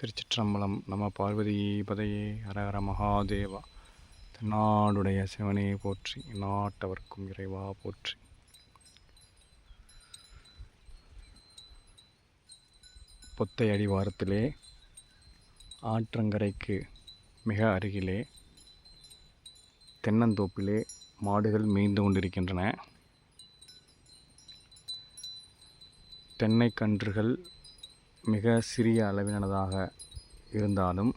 திருச்சிற்றம்பலம் நம்ம பார்வதி பதையே ஹரஹர மகாதேவா. தென்னாடுடைய சிவனே போற்றி நாட்டவர்க்கும் இறைவா போற்றி. பொத்தை அடிவாரத்திலே ஆற்றங்கரைக்கு மிக அருகிலே தென்னந்தோப்பிலே மாடுகள் மேய்ந்து கொண்டிருக்கின்றன. தென்னை கன்றுகள் மிக சிறிய அளவினதாக இருந்தாலும்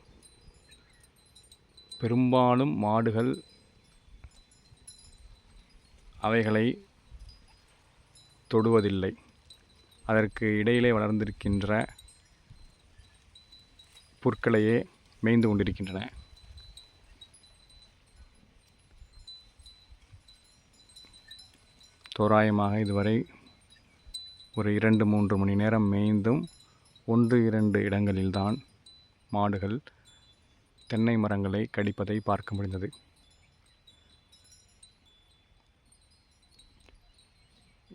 பெரும்பாலும் மாடுகள் அவைகளை தொடுவதில்லை. அதற்கு இடையிலே வளர்ந்திருக்கின்ற புற்களையே மேய்ந்து கொண்டிருக்கின்றன. தோராயமாக இதுவரை ஒரு இரண்டு மூன்று மணி நேரம் மேய்ந்தும் ஒன்று இரண்டு இடங்களில்தான் மாடுகள் தென்னை மரங்களை கடிப்பதை பார்க்க முடிந்தது.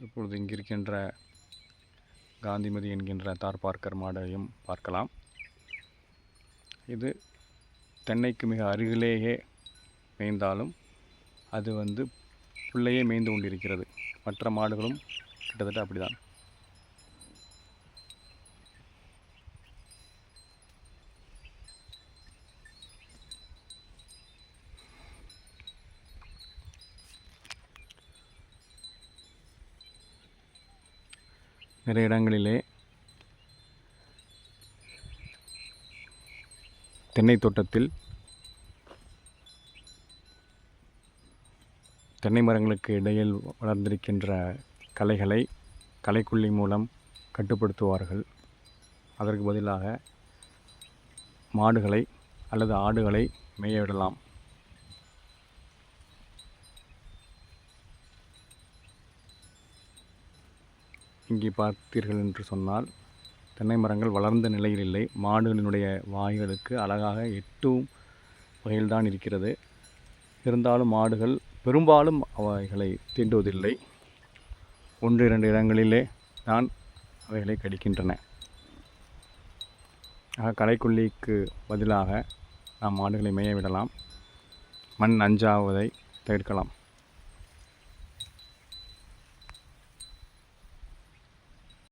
இப்பொழுது இங்கிருக்கின்ற காந்திமதி என்கின்ற தார் பார்க்கர் மாடையும் பார்க்கலாம். இது தென்னைக்கு மிக அருகிலேயே மேய்ந்தாலும் அது வந்து புல்லையே மேய்ந்து கொண்டிருக்கிறது. மற்ற மாடுகளும் கிட்டத்தட்ட அப்படிதான். நிறைய இடங்களிலே. தென்னை தோட்டத்தில். தென்னை மரங்களுக்கு இடையில் வளர்ந்திருக்கின்ற கலைகளை கலைக்குள்ளி மூலம் கட்டுப்படுத்துவார்கள். அதற்கு பதிலாக மாடுகளை அல்லது ஆடுகளை மேய விடலாம். இங்கே பார்த்தீர்கள் என்று சொன்னால் தென்னை மரங்கள் வளர்ந்த நிலையில் இல்லை. மாடுகளினுடைய வாய்களுக்கு அழகாக எட்டும் வகையில்தான் இருக்கிறது. இருந்தாலும் மாடுகள் பெரும்பாலும் அவைகளை தீண்டுவதில்லை. ஒன்று இரண்டு இடங்களிலே தான் அவைகளை கடிக்கின்றன. ஆக களைக்கொல்லிக்கு பதிலாக நாம் மாடுகளை மேய விடலாம். மண் நஞ்சாவதை தவிர்க்கலாம்.